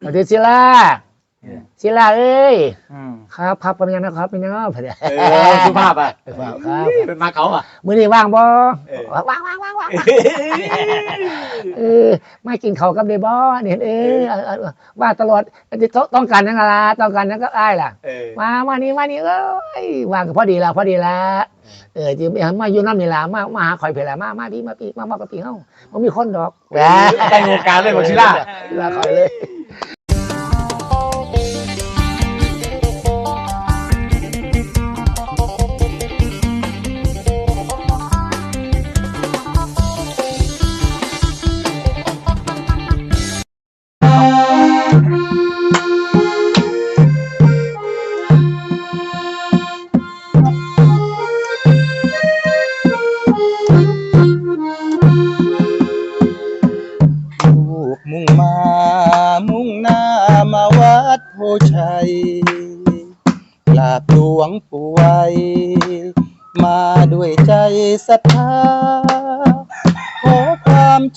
สวัสดี ศิลาเออศิลาเอ้ยอืมครับครับเป็นยังนะครับเป็นยังไงครับเออสุภาพอะครับครับเป็นมาเขาอะมื้อนี้ว่างบ่เออว่างว่างว่างว่างเออมากินข้าวกับเดบ่เนี่ยเออเออเออว่าตลอดต้องต้องการยังไงล่ะต้องการยังก็ได้ล่ะเออมามานี่มานี่เอ้ยว่างก็พอดีละพอดีละเออจะมาอยู่น้ำนี่ละมามาหาข่อยเพล่ะมามาพี่มาพี่มามากับพี่เฮาบ่มีคนดอกแหมได้วงการเลยบอกชิล่าลาข่อยเลย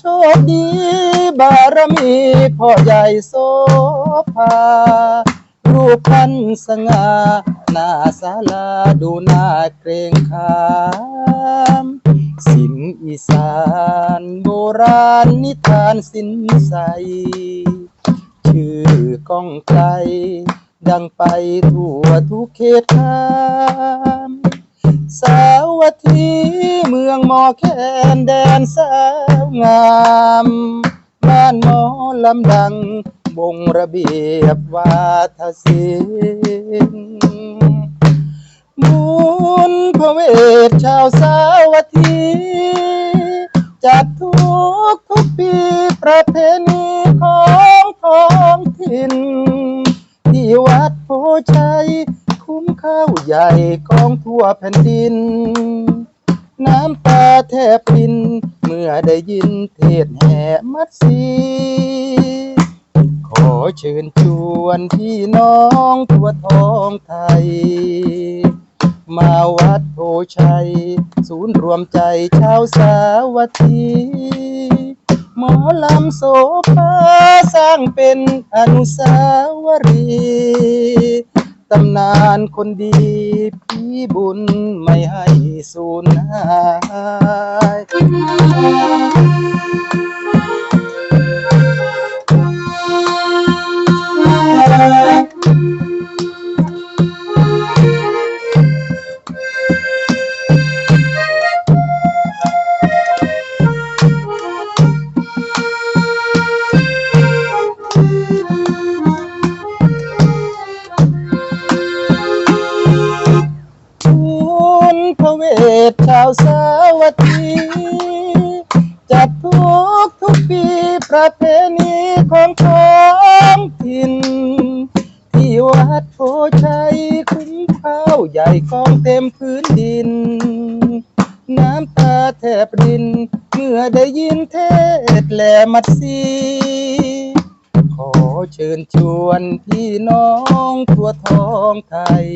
โชคดีบารมีพ่อใหญ่โสภารูปพันสง่าหน้าศาลาดูน่าเกรงขามสินอีสานโบราณนิทานสินใส ชื่อก้องไกลดังไปทั่วทุกเขตขาม สาววัตถีเมืองมอแคนแดนสาวงามบ้านหมอลำดังบงระเบียบวาทศิลป์บุญพระเวทชาวสาวัตถีจัดทุกทุกปีประเพณีของท้องถิ่นที่วัดโพชัยคุ้มข้าวใหญ่ก แผ่นดิน น้ำตาแทบปิน เมื่อได้ยินเทศแห่มัดสีขอเชิญชวนพี่น้องทั่วท้องไทย มาวัดโพชัย ศูนย์รวมใจชาวสาวัตถีหมอลำโสภาสร้างเป็นอนุสาวรีย์ ตำนานคนดีพี่บุญไม่ให้สูญหาย ระเวทชาวสาวัตถีจัดทุกทุกปีประเพณีของท้องถิ่น ที่วัดโพชัยคุ้มข้าวใหญ่กองเต็มพื้นดิน น้ำตาแทบริน เมื่อได้ยินเทศแหลมัดซีขอเชิญชวนพี่น้องทั่วท้องไทย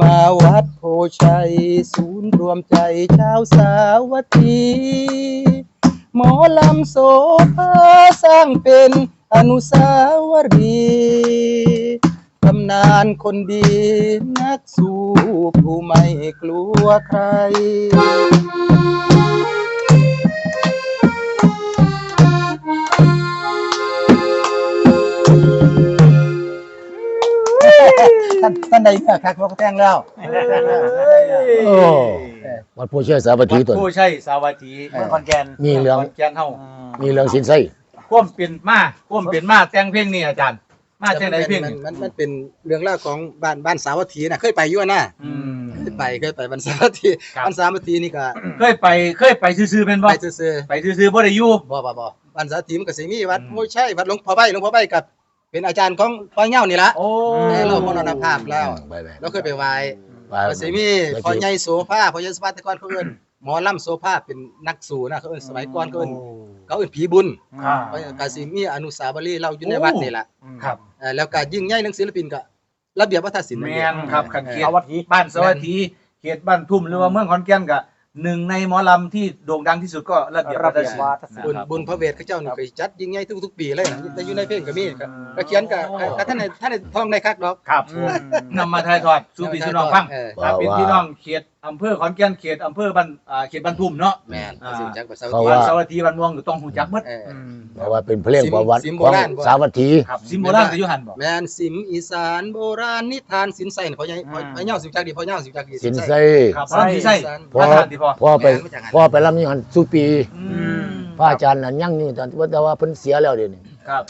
มาวัดโพชัย ศูนย์รวมใจชาวสาวัตถีหมอลำโสภาสร้างเป็นอนุสาวรีย์ตำนานคนดีนักสู้ผู้ไม่กลัวใคร ท่านท่านใดเมื่อคักเขาก็แจ้งแล้ว โอ้วัดผู้เชื่อสาวัตถีตัว ผู้ใช่สาวัตถีเมืองขอนแก่นมีเรื่อง ขอนแก่นเฮามีเรื่องสินไส้ควมเปลี่ยนมาควมเปลี่ยนมาแต่งเพลงนี่อาจารย์ มาแต่งไหนเพลงมันนี่มันมันเป็นเรื่องเล่าวของบ้านบ้านสาวัตถีนะเคยไปอยู่นะอืมเคยไปเคยไปบ้านสาวัตถีครับบ้านสาวัตถีนี่ก็เคยไปเคยไปซื่อๆเป็นบ่ไปซื่อไปซื่อๆบ่ได้อยู่ๆบ่บ่บ่บ้านสาวัตถีมันก็สิมีวัดอืมโอ้ใช่วัดหลวงพ่อใบหลวงพ่อใบกับ เป็นอาจารย์ของพ่อเง่านี่ละโอ้แต่เรามรณภาพแล้วไปไปเราเคยไปไหว้ไปก็สิมีพ่อใหญ่โสภาพ่อใหญ่โสภาแต่ก่อนเขาเอิ้นหมอลำโสภาเป็นนักสู้นะเขาเอิ้นสมัยก่อนเขาเอิ้นเขาเอิ้นผีบุญครับก็สิมีอนุสาวรีย์เราอยู่ในวัดนี่ล่ะครับเอ่อแล้วก็ยิ่งใหญ่หนังศิลปินก็ระเบียบวัฒนศิลป์แมนั่นเองนครับขันเขตสาวัตถีบ้านสวัสดีเขตบ้านทุ่มหรือว่าเมืองขอนแก่นก็ หนึ่งในหมอลำที่โด่งดังที่สุดก็ระเบียบวัฒนศิลป์บุญนะครับบุญพระเวทเขาเจ้านี่ไปจัดยิ่งใหญ่ทุกๆปีเลยนะแต่อยู่ในเพลงก็มีก็ก็เขียนกับกับท่านในท่านในท่องในคักดอก ครับนำมาถ่ายทอดสู่พี่สู่น้องฟังเออ ครับเป็นพี่น้องเขต อำเภอขอนแก่นเขตอำเภอบ้านอ่าเขตบ้านทุ่มเนาะ แม่นอ่า สิจักภาษาเขาบ้านว่าสวัสดีบ้านม่วงอยู่ต้องหูจักหมด เออ เพราะว่าเป็นเพลงประวัติสิมโบของราณบ่ สาวัตถี ครับซิมโบราณก็อยู่หันบ่แม่นสิมอีสานโบราณนิทานสินไส้นี่พ่อใหญ่พ่อพ่อเหย้าสิจักดีพ่อเหย้าสิจักดีสินไส้ครับพระที่ใช่พอพระทานที่พอพ่อไปแม่นมาจากไหนพ่อไปรับนี่หันสุปีอืมพระอาจารย์นั่นยังอยู่ตอนแต่ว่าเพิ่นเสียแล้วเดี๋ยวนี้ครับ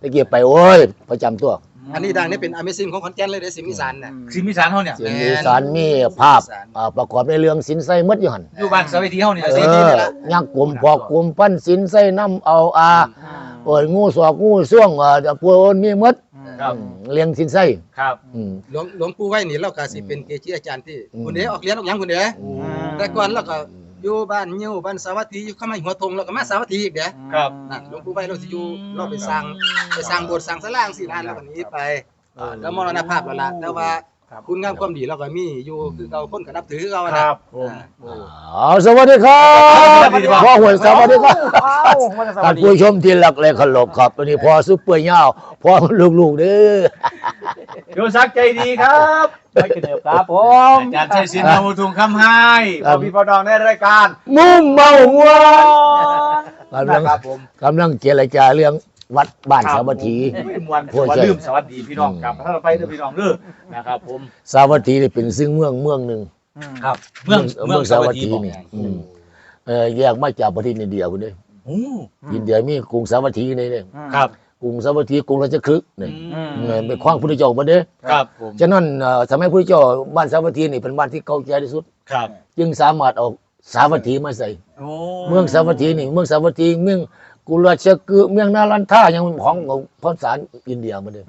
ตะเกียบไปโอ้ยประจำตัว อันนี้ดังนี่เป็น Amazing ของขอนแก่นเลยเด้อสิมอีสานน่ะ ซิมอีสานเฮาเนี่ยเสียงอีสานมีภาพอ่าประกอบในเรื่องสินไส้หมดอยู่หันอยู่บ้านสวัสดีเฮาเนี่ยเอสิอยักษ์กลุ่มพอกกลุ่มปั้นสินไส้น้ำเอาอาโอ้ยงูสอกงูส่วงเอ่อพวกมีหมดครับอืมเลี้ยงสินไส้ครับอืม หลวงหลวงปู่ไว้นี่เราก็สิเป็นเกจิอาจารย์ที่อืม คุณเด้ออกเรียนออกหยังคุณเด้อแต่ก่อนเราก็ อยู่บ้านยิ้วบ้านสาวัตถีอยู่เข้ามาหัวทงเราก็มาสาวัตถีอีกเด้อครับ นั่นหลวงปู่ไว้เราสิอยู่เราไปสร้างไปสร้างโบสถ์สร้างศาลาสิลานแล้วก็หนีไปแล้วมรณภาพแล้วล่ะแต่ว่าคุณงามความดีเราก็มีอยู่คือเราคนก็นับถือเราคนะรับผมเอาสวัสดีครับสวัสดีครับ พ่อหวยสวัสดีครับสวัท่าสนดีผู้ชมที่รักและเคารพครับวันนี้พ่อซุปเปอร์เงาพ่อลูกๆเด้อ โยซักใจดีครับไม่เกินครับผมอาจารย์ชัยศิลป์นามทุงคำให้พอพี่พอดองในรายการ มุ่งเมาหัวกำลังนะครับผมกำลังเจรจาเรื่องวัดบ้านสาวัตถีไม่มวนโอ้ยว่าใช่ลืมสวัสดีพี่น้องครับถ้าเราไปเด้อพี่น้องเด้อนะครับผมสาวัตถีนี่เป็นซึ่งเมืองเมืองหนึ่งครับ เมืองเมืองสวัสดีบอกนี่อืมเออแยกมาจากประเทศอินเดียคุณเด้อโอ้อินเดียมีกรุงสาวัตถีนี่เด้อครับ กรุงสาวัตถีกรุงราชคฤห์นี่อืมเออเป็นขว้างพุทธเจ้ามาเด้อครับผมฉะนั้นเอ่อสมัยพุทธเจ้าบ้านสาวัตถีนี่เป็นบ้านที่เก่าแก่ที่สุด ครับ จึงสามารถเอาสาวัตถีมาใส่ โอ้เมืองสาวัตถีนี่เมืองสาวัตถีเมืองกุลราชกฤห์เมืองนารันทายังของของภาษาอินเดียมาเด้อ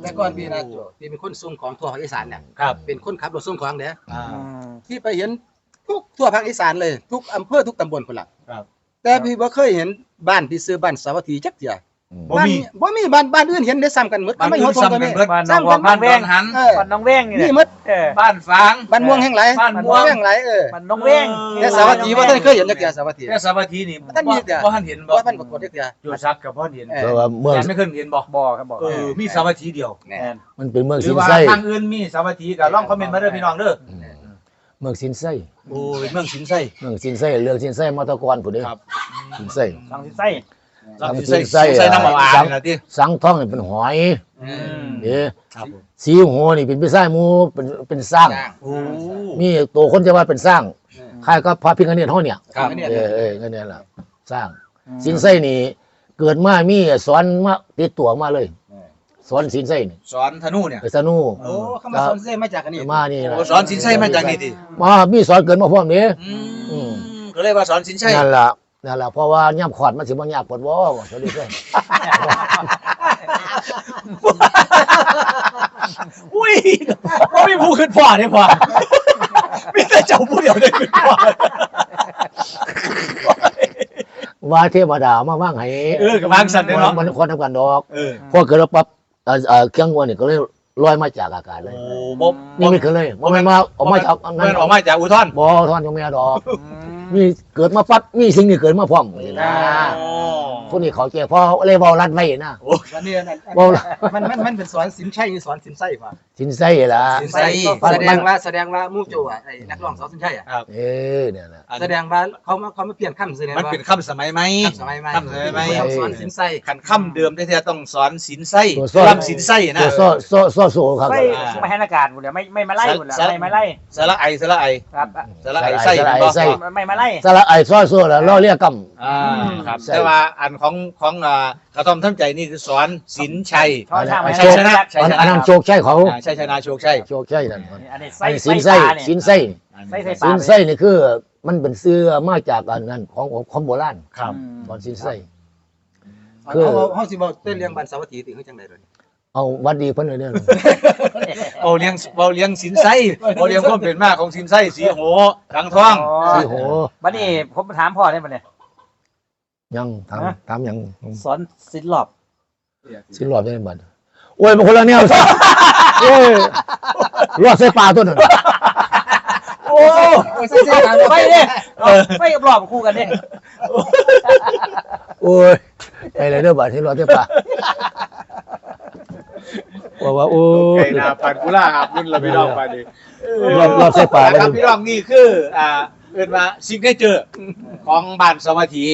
แต่ก่อนพี่นะโจพี่เป็นคนส่งของทั่วภาคอีสานเนี่ยครับเป็นคนขับรถส่งของเด้ออ่า ที่ไปเห็นทุกทั่วภาคอีสานเลย ทุกอำเภอทุกตำบลคนละครับ แต่พี่บ่เคยเห็นบ้านที่ซื้อบ้านสาวัตถีจักเดียว บ่บ้านมีบ่มีบ้านบ้านอื่นเห็นได้ซ้ำกันหมดบ้านไม่อื่หัวนทงซ้ำก็กัมีนเบิดบ้านน้องซ้ำวักังนบ้านแวงหันเออบ้านน้องแว้งนี่นี่แหละหมดเออบ้านฝาง บ้านม่วงแห่งไหลบ้านม่วง แห่งไหลเออบ้านน้องแว้งแต่สาวัตถีบ่ทันเคยเห็นจักเดียวสาวัตถี แค่สวัสดีนี่ท่านมีเดี๋ยวบ่ท่านเห็นบ่บ่ทันปรากฏจักเดียวโยซักกับพ่อเห็นเออเพราะว่าเมืองแต่ไม่เคยเห็นบ่บ่ครับบ่เออมีสวัสดีเดียวแน่ มันเป็นเมืองหรืสิอนว่าไส้ทางอื่นมีสวัสดีก็ลองคอมเมนต์มาเด้อพี่น้องเด้อเมืองสินไส้โอ้ยเมืองสินไส้ เมืองสินไส้เรื่องสินไส้มาตะกอนผู้เด้อครับ สินไส้สังสิไส้ ลองสิสินนไส้ไส้สินไส้น้ำเมาอ่าสังนนะติสังท่องนี่เป็นหอยอืมเด้อครับผมสีหัวนี่เป็นพี่ไส้หมูเป็นเป็นสร้างจ้าง โอ้มีตัวคนจะว่าเป็นสร้างคล้ายกับพระพิฆเนศเฮาเนี่ยครับเนี่ยเออเออก็เนี่ยแหละสร้าง สินไส้นี่เกิดมามีสอนมาติดตัวมาเลย สอนสินไส้นี่สอนธนูเนี่ย ไอ้สนุโอ้เขามาสอนเส้มาจากอันนี้มานี่โอ้ล่ะสอนสินไส้มาจากนี่ติมามีสอนเกิดมาพร้อมนี้อือืมมก็เลยว่าสอนสินไส้นั่นล่ะ นั่นล่ะเพราะว่าย่ำขอดมันสิบ่ยากปวดบ่สวัสดีเพื่อนอุ้ยบ่มีผู้ขึ้นพ่อเนี่ยพ่อมีแต่เจ้าผู้เดียวได้ขึ้นพ่อว่าเทวดามาว่างให้เออกับวางสั่นเด้อเนาะมันคนทำกันดอกเออพอเกิดแล้วปั๊บเอ่อเอ่อเครื่องวัวนี่ก็เลยลอยมาจากอากาศเลย โอ้บ่นี่ไม่เคยเลยบ่แม่นมาออกมาจากมันออกมาจากอุทธรณ์บ่ทอนยังไม่ดอก มีเกิดมาปั๊บมีสิ่งนี้เกิดมาพร้อมนี่นะโอ้คนนี้เขาแก่พอเลยเว้ารัดไว้นะ วันนี้นั่นเว้ามันมันมันเป็นสอนสินชัยสอนสินไส้ป่ะสินไส้ล่ะสินไส้แสดงว่าแสดงว่ามู่โจอะไอ้นักร้องสอนสินชัยอะเอ้เนี่ยนะ แสดงว่าเขามาเขามาเปลี่ยนคำแสดงมันว่าเป็นคำสมัยไหม คำสมัยใหม่คำสมัยใหม่ต้องสอนสินไส้ขันคำเดิมแท้ๆต้องสอนสินไส้ตัวซ้อน รำสินไส้นะตัวโซ่โซ่โซ่โซ่ครับ ไม่ไม่ให้อากาศหมดเลยไม่ไม่มาไล่หมดเลยสาร ไม่มาไล่สระไอสระไอครับสระไอไส้สระไอบ่ไส้ ไม่มาไล่สระไอ้โซ่โซ่แล้วล่อเรียกกำอ่าครับใช่ แต่ว่าอันของของอ่ากระทอมทั้งใจนี่คือสอนสินชัยช่อช่างไม่ใช่ให้ชนะใช่อันชอันนะนั้นโชคชัยเขาอ่าใช่ชนะโชคชัยโชคชัยนั่นอันนี้ไอ้ไส้สินไส้ปลาเนี่ย สินไส้ไส้ไส้ปลาสินไส้นี่คือ มันเป็นเสื้อมาจากอันนั้นของของโบราณครับตอนสินไส้เขาเขาเขาสิบอกเต้นเรื่องบันสาวัตถีติเขาจังได๋เลย เอาวัดดีเพิ่นเลยเนี่ยเอาเลี้ยงเอาเลี้ยงสินไส้เอาเลี้ยงความเป็นมาของสินไส้สีโหดังทองสีโหบัดนี้ผมถามพ่อได้ปะเนี่ยยังถามฮะถามยังสอนศิลป์หลอบสิรอบได้บัดโอ้ยมันคนละแนวโอ้ยรอดใส่ปลาตัวนั้นโอ้โอ้ไม่เนี่ยไม่กับรอบคู่กันเนี่ยโอ้ยไปเลยเด้อบาดที่รอเด้อป่า ว่าว่าโอ้ไก่ยนาปันกุล่าอาบนุ่นเราไปลองไปดิรอบรอบใส่ป่านะแล้วครับพี่น้องนี่คืออ่าเอิ้นว่าซิงเกิลเจอร์ของบ้านสวัสดี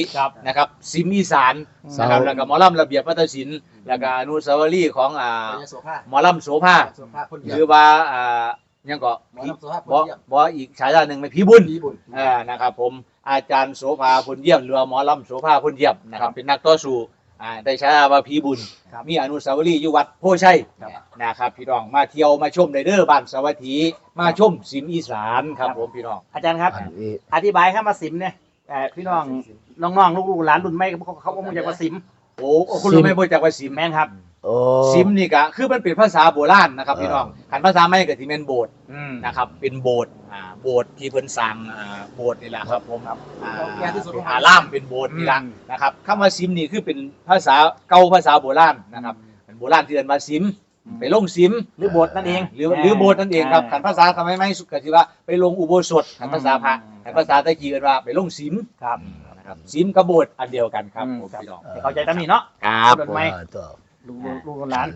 นะครับซิมอีสานนะครับแล้วก็หมอลำระเบียบวัฒนศิลป์แล้วก็อนุสาวรีย์ของอ่าโสภาหมอลำโสภาโสภาคนหเดียรือวว่าอ่ายังก็หมอลำโสภาคนบ่เดียวบ่อีกฉายาหนึ่งเป็นพี่บุญญี่ปุ่นอ่านะครับผมอาจารย์โสภาพลเยี่ยมหรือว่าหมอลำโสภาพลเยี่ยมนะครับเป็นนักต่อสู้ อ่าได้ฉายาว่าพี่บุญมีอนุสาวรีย์อยู่วัดโพชัยนะครับพี่น้องมาเที่ยวมาชมในเด้อบ้านสวัสดีมาชมสิมอีสานครับผมพี่น้อง อาจารย์ครับ อันนี้อธิบายข้ามาสิมเนี่ยเอ่อพี่น้องน้องๆลูกๆหลานรุ่นใหม่เขาเขาคงจะมาสิม โอ้โอ้คุณรู้ไหมบ่จักว่าสิมแม่นครับ โอ้ซิมนี่ก็คือมันเป็นภาษาโบราณนะครับพี่น้องคันภาษาใหม่ก็สิแม่นโบสถ์อืมนะครับ เป็นโบสถ์อ่าโบสถ์ที่เพิ่นสร้างอ่าโบสถ์นี่แหละครับผมอ่าแก่ที่สุดของอารามเป็นโบสถ์นี่ละนะครับคำว่าซิมนี่คือเป็นภาษาเก่าภาษาโบราณนะครับเป็นโบราณที่เรียนมาซิมไปลงซิมหรือบทนั่นเองหรือหรือโบสถ์นั่นเองครับขันภาษาทำไมไม่สุกสิว่าไปลงอุโบสถขันภาษาพระขันภาษาตะกี้เอิ้นว่าไปลงซิมครับนะ ครับซิมกับโบสถ์อันเดียวกันครับอืม ผมพี่น้อง เข้าใจตามนี้เนาะ ครับรถไหมว่าต่อลูกๆลูกๆหลาน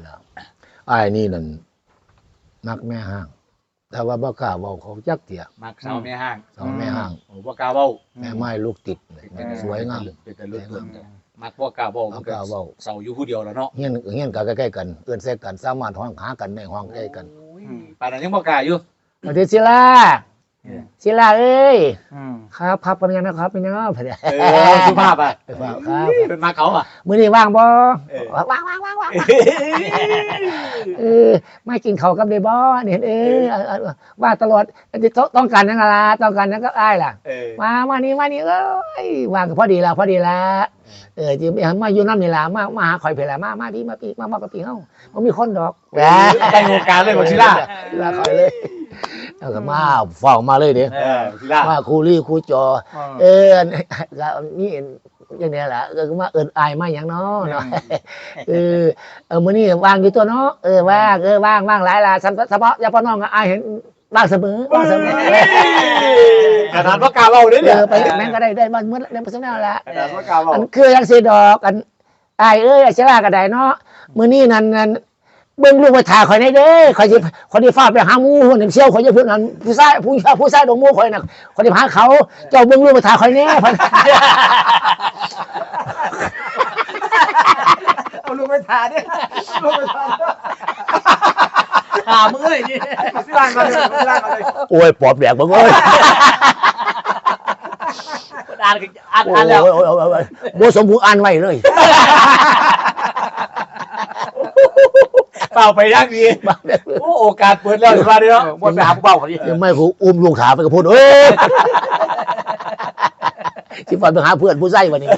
ไอ้ายนี่นั่นมักแม่ห้าง แต่ว่าบ่กล้าเว้าเขาจักเตี่ยมักสาวแม่ห้างสองแม่ห้าง โอ้บ่กล้าเว้าแม่ไม้ลูกติดสวยงาม เป็นแต่ลุกเกินมักบ่กล้าเว้าบ่กล้าเว้า เสาอยู่ผู้เดียวแล้วเนาะเฮียนเฮียนกันใกล้ๆกันเอื้อนใส่กันสามารถห้องหากันได้ห้องใกล้กันป่านนั้นยังบ่กล้าอยู่สวัสดีศิลา ศิลาเอ้ยอืมครับครับเป็นยังนะครับเป็นยังไงเพิ่นเออสุภาพอะไปฝากครับเป็นมาเขาอะมื้อนี้ว่างบ่เออว่างว่างว่างว่างเออมากินข้าวกับได้บ่นี่เห็นเออเออเออว่าตลอดต้องต้องการหยังล่ะต้องการหยังก็อ้ายล่ะเออมามานี่มานี่เอ้ยวางก็พอดีละพอดีละเออจิมาอยู่น้ำนี่ละมามาหาข่อยเพล่ะมามาพี่มาพี่มาบอกกับพี่เฮาบ่มีคนดอกแหมไปวงการเลยบอกชิล่าลาข่อยเลย เอาก็มาฟ้องมาเลยเด้เออชิล่ามาครูรี่ครูจอ เออก็นี่อย่างนี้แหละก็มาเอิ้นอายมาหยังเนาะเนาะเออเออมื้อนี้ว่างอยู่ตัวเนาะเออว่างเออว่างว่างหลายล่ะเฉพาะเฉพาะน้องก็อายเห็นว่างเสมอว่างเสมอขนาดว่ากล้าเว้าเลยเอเนี่ยอไปแม่งก็ได้ได้มันเมื่อเดือนพฤษภาคมละ ขนาดว่ากล้าเว้าอันคือยังสีดอกอันไอายเอ้ยอาชลากระไดเนาะมื้อนี้นั่นนั่น เบิ่งลูกไปถ่ายข่อยในเด้อข่อยสิข่อยสิฟ้าไปหาหมู่คนเชี่ยวข่อยจะพูดนั่นผู้ชายผู้ชายผู้ชายดงหมู่ข่อยน่ะข่อยสิหาเขา เจ้าเบิ่งลูกไปถ่ายข่อยแน่พันเอาลูกไปทาเนี่ยลูกไปทาหามึงเลยนี่สิล่างกันเลยสิล่างกันเลยโอ้ยปอบแดกบ่โอ้ยอ่านอ่านโอ้อ่ายนแล้วโอ้ยโอ้ยโอ้ยบ่สมบูรณ์อ่านไว้เลย เปล่าไปย่างดีโอ้โอกาสเปิดแล้วมาดิเนาะบนไปหาผู้เบาเขาดิยังไม่กูอุ้มลูกขาไปก็พูดเอ้ยสิฟ้าไปหาเพื่อนผู้ชายวันนี้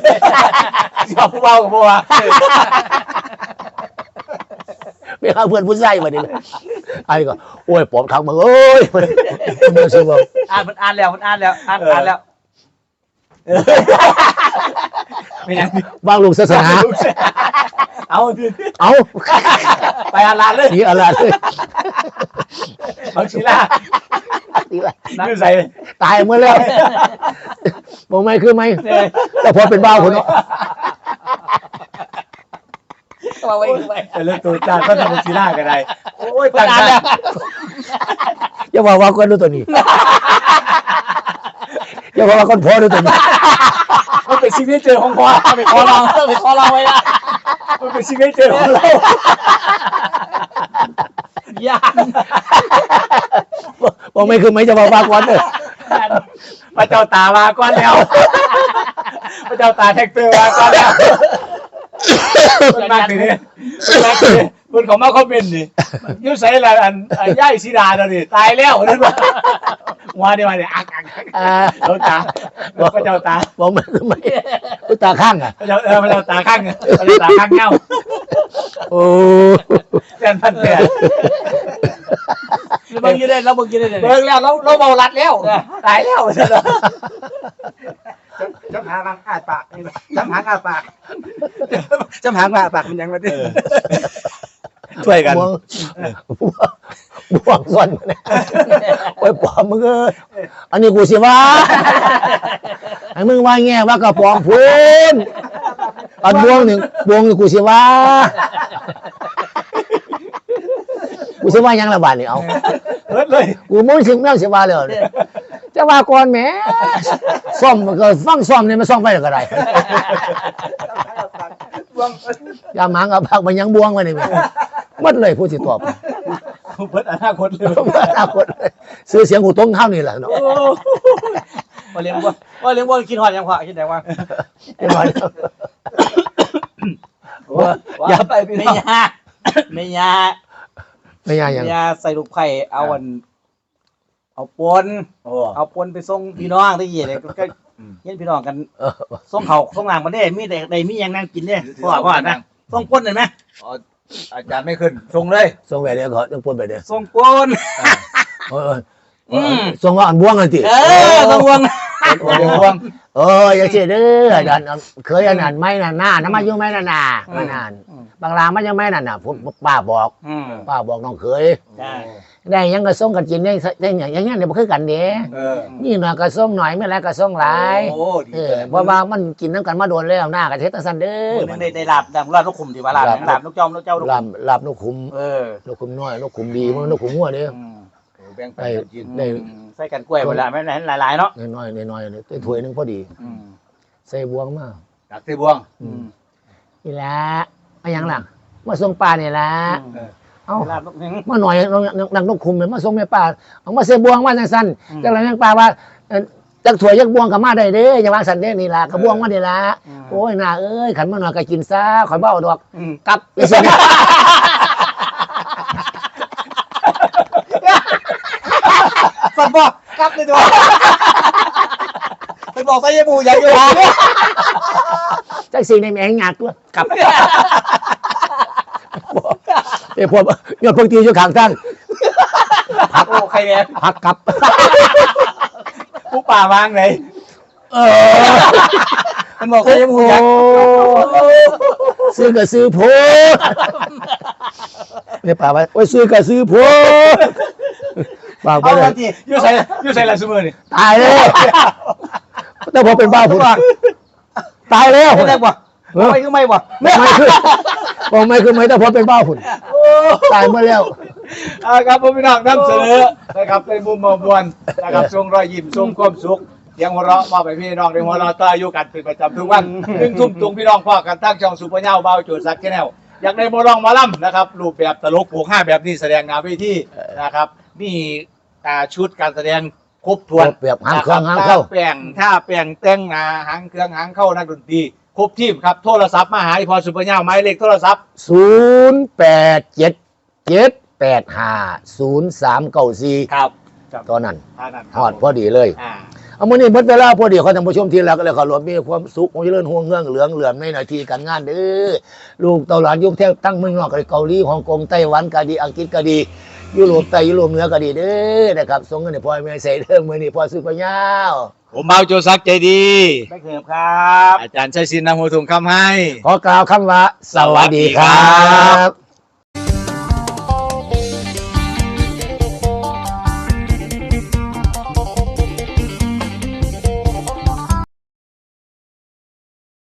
ชอบผู้เบากับผู้ว่าไปหาเพื่อนผู้ชายวันนี้ไอ้ก็โอ้ยปอบทางมึงเอ้ยมันสิบ่อ่านมันอ่านแล้วมันอ่านแล้วอ่านอ่านแล้วไม่ยังบางลูกศาสนา เอาดิเอาไปอาลานเลยนี่อะไรเลยเอาชิล่านี่อะไรยืดใส่ตายเมื่อแล้วบอกไม่คือไม่แต่พอเป็นบ้าคนเนาะมาไว้ไว้แต่เรื่องตัวจานก็ทำชิล่ากันได้โอ้ยมันตั้งอ่านใจแล้วอย่าบอกว่าคนดูตัวนี้ อย่าบอกว่าคนพอดูตัวนี้มันเป็นซิกเนเจอร์ของพ่อไปขอลองไปขอลองไว้ละมันเป็นซิกเนเจอร์ของเรายากบอกไม่คือไม่จะบอกว่าก่อนเลยพระเจ้าตามาก่อนแล้วพระเจ้าตาแท็กเตอร์มาก่อนแล้วมันมากเลยเนี่ยมันมากเลยคุณของมาคอมเมนต์นี่ยุ่ใส่ละอันอันย่ายสีดาเดี๋ยวนี้ตายแล้วนั่นว่า ว่าเดี๋ยวมาเนี่ยอักอักอักอ่าเจ้าตาพระเจ้าตาบอกไม่คือไม่ตาข้างอะพระเจ้าเออพระเจ้าตาข้างพระเจ้าตาข้างเงาโอ้แทนพันแทนเบิ่งอยืนได้แล้วเบิ่งอยืนได้เลยเบิกแล้วเราเราเบารัดแล้วตายแล้วจำหางอาปากจำหางอาปากจำหางอาปากมันยังมาดิช่วยกันห่วง บวงส่วนเนี่ยโอ้ยปลอมมึงเอ้ยอันนี้กูสิว่าไอ้มึงว่าแง่ว่าก็ปลอมพูนอันบวงหนึ่งบวงนี่กูสิว่ากูสิว่าหยังละบาดนี่เอาเฮ้ยเลยกูมึงถึงแม่สิว่าเลยจะว่าก่อนแหมซ่อมมันก็ฟังซ่อมเนี่ยมันซ่อมไปแล้วก็ได้อย่าหมังกับพักมันยังบวงไว้นี่แม่หมดเลยผู้สิตอบ เพิ่นอนาคตเลยอนาคตซื้อเสียงกูต้องเท่านี่แหละเนาะว่าเลี้ยงวัวว่าเลี้ยงวัวกินหอดยังพอคิดได้ว่าเดี๋ยวก่อนอย่าไปพี่ไม่น้องยาไม่ยาไม่ยากยังไม่ยาใส่ลูกไข่เอาอัน เอาปนโอ้เอาปนไปส่งพี่น้องได้ยี่เลยก็เห็นพี่น้องกันเออส่งเขาส่งหลังมาได้มีแต่ได้มีอย่างนั่งกินเนี่ยพ่อพ่อนะส่งปนเห็นไหม อาจารย์ไม่ขึ้นชงเลยส่งไปเดี๋ยวเขาต้องพูดไปเดี๋ยวส่งปนเออเอออืมส่งว่าอันบวงกันติเออส่งวง โอ้ดวงเอออย่าเสียเด้อดันเคยอันนั้นไม่น่ะหน้าน้ำมาอยู่ไม่น่ะน่ะมานานบางรางมันยังไม่น่ะน่ะผมป้าบอกอืมป้าบอกน้องเคย ใช่ได้หยังก็ส่งกันกินได้ได้อย่างอย่างเงี้ยเดี๋ยวบ่คือกันเด้เออนี่หน่อยก็ส่งหน่อยไม่แล้วก็ส่งหลายโอ้ดีเออเพราะว่ามันกินน้ำกันมาโดนแล้วหน้ากันเทศตังสันเด้อมือนึงได้ได้ลาบดังลาบนกขุมที่ว่าลาบลาบนกจอมนกเจ้านกลาบลาบนกขุมเออนกขุมน้อยนกขุมดีมันนกขุมหัวเด้อ อืม แบ่งไปกิน ได้ ใส่กันกล้วยเวลาไม่ไหนหลายๆเนาะน้อยๆน้อยๆเนี่ยถ้วยหนึงพอดี อืมใส่บวงมาดักเตบวงอืมนี่ละมาหยังล่ะมาส่งปลาเนี่ยละเอ้าลาบนกหนึ่งมาหน่อยนังนกขุมเนี่ยมาส่งแม่ปลาเอามาใส่บวงมาจังซั่นอืม จังไรแม่ปลาว่าเอ่อจักถ้วยจักบวงก็มาได้เด้ออย่าวางสันเด้อนี่ล่ะกระบวงมาเด้อละอืมโอ้ยน่าเอ้ยขันมาหน่อยก็กินซะข่อยเบ้าดอกอืมกลับไปสิ สัตว์บอกกลับเลยตัวเป็นบอกใส่ยาบูอย่างเดียวจักสิ่งในแมงงาตัวกลับเอ้พวกยอดพวกตีอยู่ข้างทางโอ้ใครเนี่ยพักกลับผู้ป่าวางไหนเออมันบอกใส่ยาบูโอ้อย่างซื้อก็ซื้อโพดเนี่ยป่าไปโอ้ยซื้อก็ซื้อโพ ดป่าไปเอาเลละยทีอยู่ใส่อยู่ใส่ละสมือนี่ตายเลยแต่พอเป็นบ้าผุดตายแล้วไม่ได้บ่ไม่คือไม่บ่ไม่คือบอกไม่คือไม่แต่พอเป็นบ้าผุดตายเมื่อแล้วเอาครับผมพี่น้องนำเสนอนะครับเป็นมุมมองมวลนะครับทรงรอยยิ้มทรงความสุขเสียงหัวเราะมาไปพี่น้องในหัวเราะต่ออยู่กันเป็นประจำทุกวันหนึ่งทุ่มตรงพี่น้องพ่อกันตั้งช่องสุปเปอร์เน่าเบาโจทย์ซักแนลอยากได้โมลองหมาล่ำนะครับรูปแบบตลกผูกห้าแบบนี้แสดงหนาเวทีนะครับ มีอ่าชุดการแสดงครบถ้วนแบบหางเครื่องหางเข้าท่แปลงท่าแปลงแต่งหนาหางเครื่องหางเข้านักดนตรีครบทีมครับโทรศัพท์มาหาอีพอสุปเปอร์เน่าหมายเลขโทรศัพท์ ศูนย์แปดเจ็ดเจ็ดแปดห้าศูนย์สามเก้าสี่ครับตอนนั้นท่านั้นคฮรับอดพอดีเลย อ่า เอามื่อนี้หมดเวลาพอดีขอท่านผู้ชมที่รักและขอรวมมีความสุขของเจริญห่วงเงื่องเหลืองเหลือมในหน้าที่การงานเด้อลูกเต่าหลานยุคเทพตั้งเมืองนอกก็ดีเกาหลีฮ่องกงไต้หวันก็ดีอังกฤษก็ดี ยุโรปใต้ยุโรปเหนือก็ดีเด้อนะครับส่งเงินให้พ่อให้แม่ใส่เด้อมื้อนี้พ่อซื้อไปยาวผมเบาโจซักใจดีไม่เขิบครับ อาจารย์ชัยศิลป์นำหัวถุงคำให้ ขอกล่าวคำว่า สวัสดีครับ